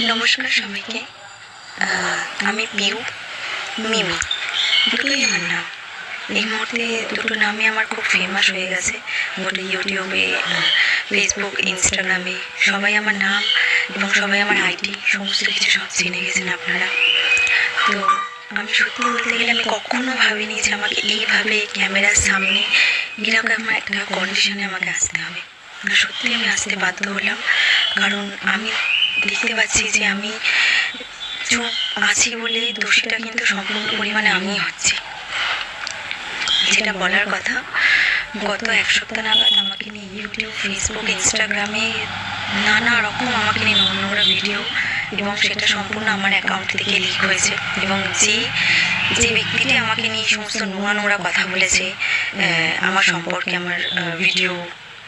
নমস্কার সবাইকে। আমি পিউ, মিমি। দুটোই আমার নাম। এই মুহূর্তে দুটো নামই আমার খুব ফেমাস হয়ে গেছে। গোটা ইউটিউবে ফেসবুক ইনস্টাগ্রামে সবাই আমার নাম এবং সবাই আমার আইডি সমস্ত কিছু সব জেনে গেছেন আপনারা। তো আমি সত্যি বলতে গেলে আমি কখনো ভাবিনি যে আমাকে এইভাবে ক্যামেরার সামনে এরকম একটা কন্ডিশনে আমাকে আসতে হবে। সত্যি আমি আসতে বাধ্য হলাম। কারণ আমি দেখতে পাচ্ছি যে আমি চুপ আছি বলে দোষীটা কিন্তু সম্পূর্ণ পরিমাণে আমিই হচ্ছি। যেটা বলার কথা, গত এক সপ্তাহ নাগাদ আমাকে নিয়ে ইউটিউব, ফেসবুক, ইনস্টাগ্রামে নানা রকম আমাকে নিয়ে নোংরা ভিডিও এবং সেটা সম্পূর্ণ আমার অ্যাকাউন্ট থেকে লিক হয়েছে এবং যে যে ব্যক্তিটি আমাকে নিয়ে সমস্ত নোংরা নোংরা কথা বলেছে আমার সম্পর্কে আমার ভিডিও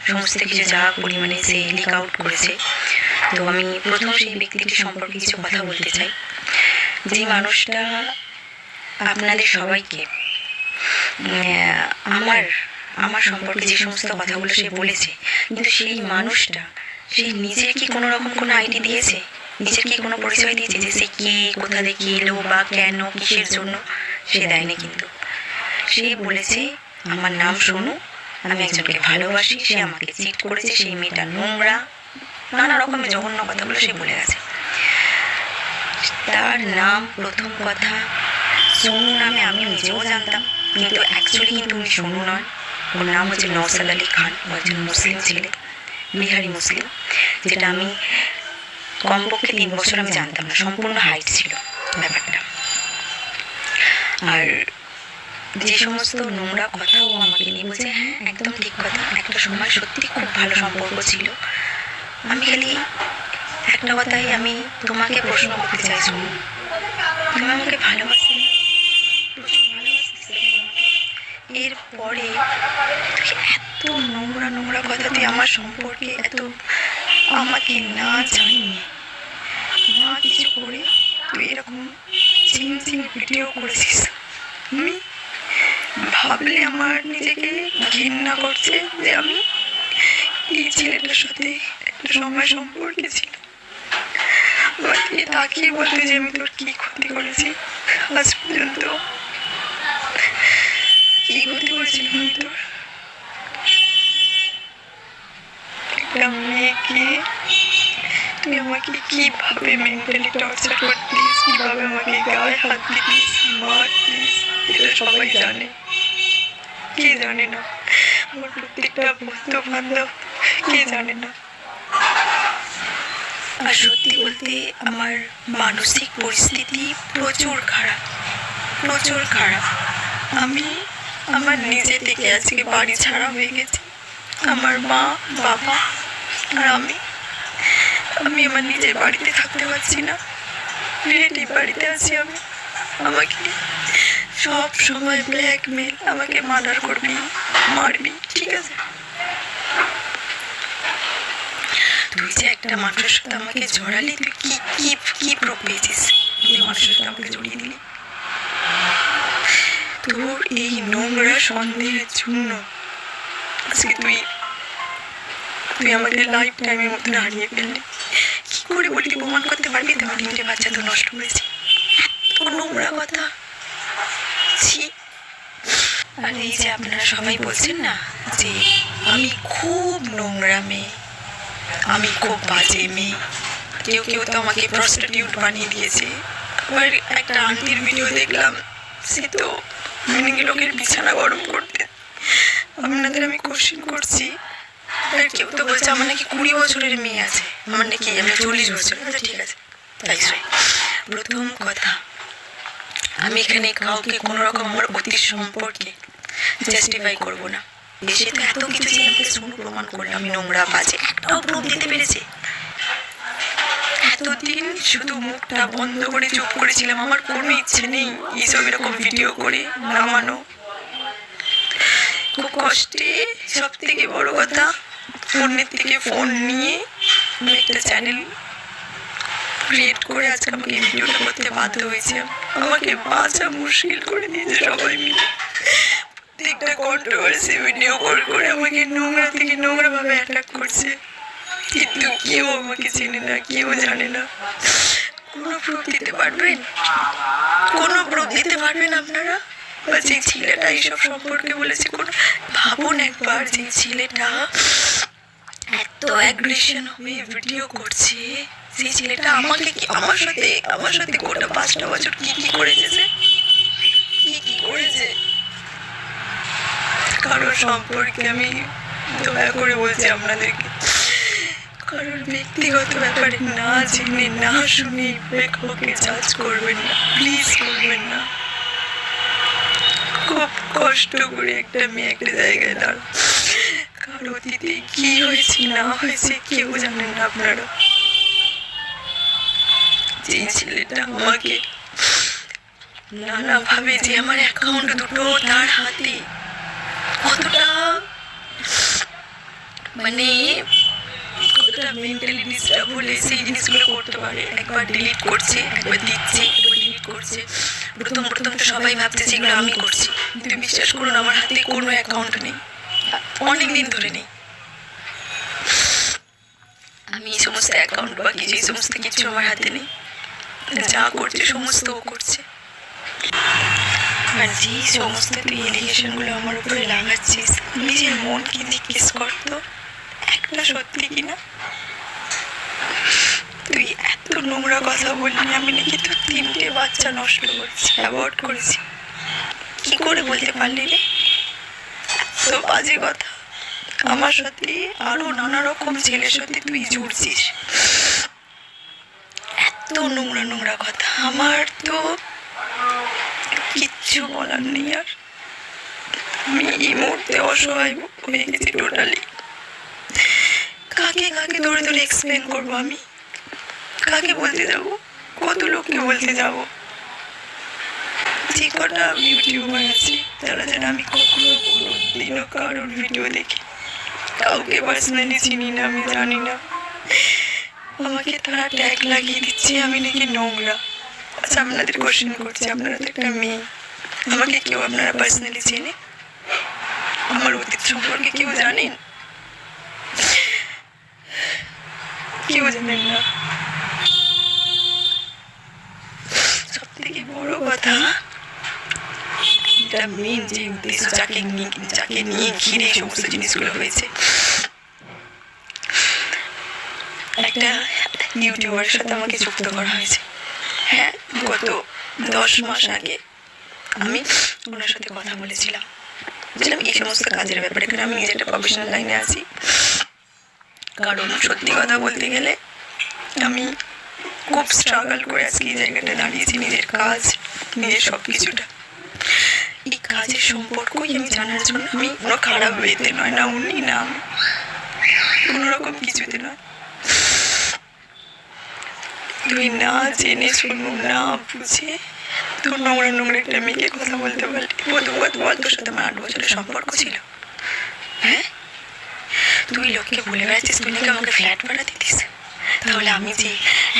সমস্ত কিছু যা পরিমাণে সে লিক আউট করেছে তো আমি প্রথম সেই ব্যক্তিটি সম্পর্কে কিছু কথা বলতে চাই। যে মানুষটা আপনাদের সবাইকে আমার আমার সম্পর্কে যে সমস্ত কথাগুলো সে বলেছে, কিন্তু সেই মানুষটা, সে নিজের কি কোনো রকম কোনো আইডি দিয়েছে? নিজের কি কোনো পরিচয় দিয়েছে যে সে কে, কোথা থেকে এলো বা কেন, কিসের জন্য? সে দেয়নি কিন্তু। সে বলেছে, আমার নাম শোনো আমি একজনকে ভালোবাসি, সে আমাকে চিট করেছে, সেই মেয়েটা নোংরা নানা রকমের জঘন্য কথাগুলো সে বলে গেছে। তার নাম প্রথম কথা, সোনু নামে আমি নিজেও জানতাম, কিন্তু অ্যাকচুয়ালি কিন্তু উনি সোনু নয়। ওর নাম হচ্ছে নওসাদ আলী খান, ও একজন মুসলিম ছেলে, বিহারি মুসলিম, যেটা আমি কমপক্ষে তিন বছর আমি জানতাম না, সম্পূর্ণ হাইট ছিল ব্যাপারটা। আর যে সমস্ত নোংরা কথা ও আমাকে নিয়ে বলছে হ্যাঁ একদম ঠিক কথা, একটা সময় সত্যি খুব ভালো সম্পর্ক ছিল। আমি খালি একটা কথাই আমি তোমাকে প্রশ্ন করতে চাই শুনো তুমি আমাকে ভালোবাসি। এরপরে এত নোংরা নোংরা কথা তুই আমার সম্পর্কে এত আমাকে না জানিয়ে, না কিছু করে তুই এরকম চিন চিন ভিডিও করেছিস। ভাবলে আমার নিজেকে ঘৃণা করছে যে আমি এই ছেলেটার সাথে সময় সম্পর্কে ছিল। আমাকে তাকিয়ে বলতে যে আমি তোর কি ক্ষতি করেছি, আজ পর্যন্ত কি ক্ষতি করেছিলাম আমি তোর? একটা মেয়েকে তুই আমাকে কীভাবে মেন্টালি টর্চার করতিস, কীভাবে আমাকে গায়ে হাত দিতিস, মারতিস, এটা সবাই জানে। কে জানে না? আমার প্রত্যেকটা বন্ধু বান্ধব কে জানে না? আর সত্যি বলতে আমার মানসিক পরিস্থিতি প্রচুর খারাপ প্রচুর খারাপ। আমি আমার নিজে থেকে আজকে বাড়ি ছাড়া হয়ে গেছি। আমার মা, বাবা আর আমি। আমি আমার নিজের বাড়িতে থাকতে পারছি না। রিলেটিভ বাড়িতে আছি আমি। আমাকে সব সময় ব্ল্যাকমেল আমাকে মার্ডার করবি, মারবি, ঠিক আছে তুই যে একটা মানুষের সাথে আমাকে জড়ালি তুই কি কি কি প্রুফ পেয়েছিস? যে মানুষের সাথে আমাকে জড়িয়ে দিলি। তোর এই নোংরা সন্দেহের জন্য আজকে তুই তুই আমাদের লাইফ টাইমের মতন হারিয়ে ফেললি। কি করে বলি তুই প্রমাণ করতে পারবি? তোমার তিনটে বাচ্চা তো নষ্ট করেছি এত নোংরা কথা। ছি। আর এই যে আপনারা সবাই বলছেন না যে আমি খুব নোংরা মেয়ে। আমি খুব বাজে মেয়ে। কেউ কেউ তো আমাকে প্রস্টিটিউট বানিয়ে দিয়েছে। আবার একটা আন্টির ভিডিও দেখলাম। সে তো মিনিং লোকের বিছানা গরম করতে। আপনাদের আমি কোশ্চিন করছি। আর কেউ তো বলছে, আমার নাকি কুড়ি বছরের মেয়ে আছে। আমার নাকি আমি চল্লিশ বছর। আচ্ছা ঠিক আছে। তাই প্রথম কথা, আমি এখানে কাউকে কোনো রকম আমার অতীত সম্পর্কে জাস্টিফাই করব না। দেশে তো এত কিছু আমাকে শুনে প্রমাণ করলে আমি নোংরা বাজে। একটাও প্রুফ দিতে পেরেছে। এতদিন শুধু মুখটা বন্ধ করে চুপ করেছিলাম, আমার কোনো ইচ্ছে নেই এইসব এরকম ভিডিও করে নামানো। খুব কষ্টে সব থেকে বড় কথা, ফোনের থেকে ফোন নিয়ে আমি একটা চ্যানেল ক্রিয়েট করে আজকে আমাকে ভিডিওটা করতে বাধ্য হয়েছে। আমাকে বাঁচা মুশকিল করে দিয়েছে সবাই মিলে। প্রত্যেকটা কন্ট্রোভার্সি ভিডিও করে করে আমাকে নোংরা থেকে নোংরা ভাবে অ্যাটাক করছে। কিন্তু কেউ আমাকে চেনে না, কেউ জানে না। কোনো প্রুফ দিতে পারবেন? কোনো প্রুফ দিতে পারবেন আপনারা? বা যে ছেলেটা এইসব সম্পর্কে বলেছে, কোন ভাবুন একবার যে ছেলেটা এত অ্যাগ্রেশন হয়ে ভিডিও করছে। সেই ছেলেটা আমাকে কি আমার সাথে আমার সাথে গোটা পাঁচটা বছর কি কি করেছে সে? কি কি করেছে? কারোর সম্পর্কে আমি দয়া করে বলছি, আপনাদেরকে কারোর ব্যক্তিগত ব্যাপারে না জেনে, না শুনে কাউকে জাজ করবেন না। প্লিজ করবেন না। খুব কষ্ট করে একটা মেয়ে একটা জায়গায় দাঁড়া কার অতীতে কি হয়েছে, না হয়েছে, কেউ জানেন না আপনারা। যে ছেলেটা আমাকে নানাভাবে যে আমার অ্যাকাউন্ট দুটো তার হাতে, কতটা মানে কতটা মেন্টালি ডিস্টার্ব হলে সেই জিনিসগুলো করতে পারে? একবার ডিলিট করছে একবার দিচ্ছে একবার ডিলিট করছে। প্রথম প্রথম তো সবাই ভাবছে যে এগুলো আমি করছি। কিন্তু বিশ্বাস করুন আমার হাতে কোনো অ্যাকাউন্ট নেই। অনেক দিন ধরে নেই। আমি এই সমস্ত অ্যাকাউন্ট বা কিছু এই সমস্ত কিছু আমার হাতে নেই। যা করছে সমস্ত ও করছে। আর যে সমস্ত তুই এলিগেশনগুলো আমার উপরে লাগাচ্ছিস। নিজের মনকে জিজ্ঞেস করতো একটা সত্যি কিনা তুই এত নোংরা কথা বললি, আমি নাকি তোর তিনটে বাচ্চা নষ্ট করেছি, অ্যাভয়েড করেছি। কি করে বলতে পারলি রে? এত বাজে কথা। আমার সাথে আরও নানা রকম ছেলের সাথে তুই জুড়ছিস। এত নোংরা নোংরা কথা। আমার তো কিচ্ছু বলার নেই আর। আমি এই মুহূর্তে অসহায় হয়ে গেছি টোটালি কাকে কাকে ধরে ধরে এক্সপ্লেন করব আমি? কাকে বলতে যাব? কত লোককে বলতে যাব? যে কটা ইউটিউবার আছে, তারা যেন আমি কখনো কোনোদিনও কারোর ভিডিও দেখি। কাউকে পার্সোনালি চিনি না, আমি জানি না। আমাকে তারা ট্যাগ লাগিয়ে দিচ্ছে, আমি নাকি নোংরা। আচ্ছা আপনাদের কোশ্চেন করছি, আপনারা তো একটা মেয়ে। আমাকে কেউ আপনারা পার্সোনালি চেনে? আমার অতীত সম্পর্কে কেউ জানেন? কেউ জানেন না সব থেকে বড় কথা এটা মেন যে উদ্দেশ্য যাকে নিয়ে যাকে নিয়ে ঘিরে সমস্ত জিনিসগুলো হয়েছে। একটা ইউটিউবারের সাথে আমাকে যুক্ত করা হয়েছে। হ্যাঁ গত দশ মাস আগে আমি ওনার সাথে কথা বলেছিলাম। বলছিলাম এই সমস্ত কাজের ব্যাপারে কারণ আমি নিজে একটা প্রফেশনাল লাইনে আছি? কারণ সত্যি কথা বলতে গেলে আমি খুব স্ট্রাগল করে আজকে এই জায়গাটা দাঁড়িয়েছি, নিজের কাজ, নিজের সব কিছুটা এই কাজের সম্পর্কই আমি জানার জন্য আমি কোনো খারাপ ওয়েতে নয়, না উনি, না কোনো রকম কিছুতে নয়। তুই না জেনে শুনু, না বুঝে তোর নোংরা নোংরা একটা মেয়েকে কথা বলতে পারলি কথা বল তোর সাথে আমার আট বছরের সম্পর্ক ছিল। হ্যাঁ? তুই লোককে বলে বেড়াচ্ছিস, তুই নাকি আমাকে ফ্ল্যাট ভাড়া দিতিস? তাহলে আমি যে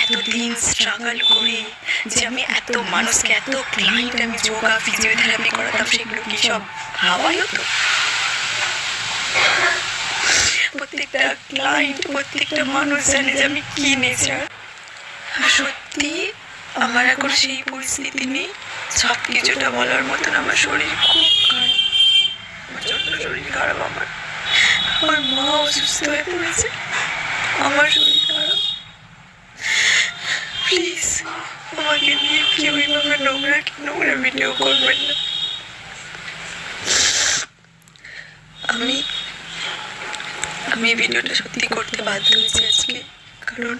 এতদিন স্ট্রাগল করে যে আমি এত মানুষকে এত ক্লায়েন্ট আমি যোগা ফিজিওথেরাপি করাতাম সেগুলো কি সব হাওয়াই হতো? প্রত্যেকটা ক্লায়েন্ট প্রত্যেকটা মানুষ জানে যে আমি কি নেচার সত্যি আমার এখন সেই পরিস্থিতি নেই। সব কিছুটা বলার মতন আমার শরীর খুব খারাপ। প্রচণ্ড শরীর খারাপ আমার আমার মা অসুস্থ হয়ে পড়েছে। আমার শরীর প্লিজ আমাকে নিয়ে কেউ এইভাবে নোংরা নোংরা ভিডিও করবেন না আমি আমি ভিডিওটা সত্যি করতে বাধ্য হয়েছি আজকে। কারণ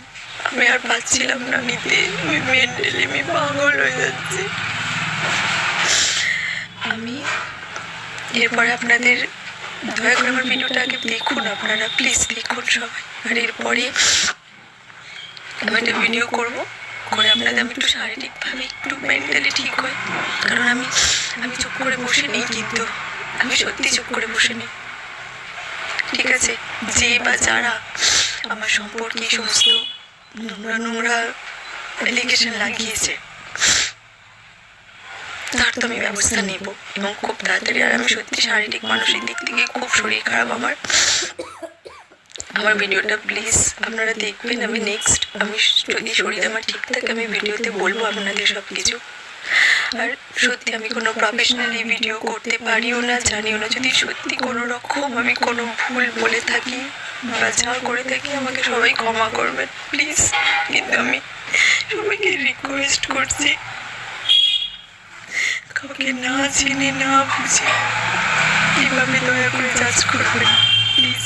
আমি আর পাচ্ছিলাম না নিতে। আমি মেন্টালি আমি পাগল হয়ে যাচ্ছি। আমি, এরপরে আপনাদের দয়া করে আমার ভিডিওটা আগে দেখুন আপনারা। প্লিজ দেখুন সবাই। আর এরপরে আমি একটা ভিডিও করব। করে আপনাদের আমি একটু শারীরিকভাবে একটু মেন্টালি ঠিক হই। কারণ আমি আমি চুপ করে বসে নেই, কিন্তু আমি সত্যি চুপ করে বসে নেই। ঠিক আছে, যে বা যারা আমার সম্পর্কে সমস্ত নোংরা নোংরা এলিগেশন লাগিয়েছে, তার তো আমি ব্যবস্থা নেব এবং খুব তাড়াতাড়ি। আর আমি সত্যি শারীরিক, মানসিক দিক থেকে খুব শরীর খারাপ আমার। আমার ভিডিওটা প্লিজ আপনারা দেখবেন। আমি নেক্সট আমি যদি শরীর আমার ঠিক থাকে, আমি ভিডিওতে বলব আপনাদের সব কিছু আর সত্যি আমি কোনো প্রফেশনালি ভিডিও করতে পারিও না, জানিও না। যদি সত্যি কোনো রকম আমি কোনো ভুল বলে থাকি বা যা করে থাকি, আমাকে সবাই ক্ষমা করবেন। প্লিজ কিন্তু আমি সবাইকে রিকোয়েস্ট করছি, কাউকে না চিনে, না বুঝে কীভাবে দয়া করে জাজ করবেন। প্লিজ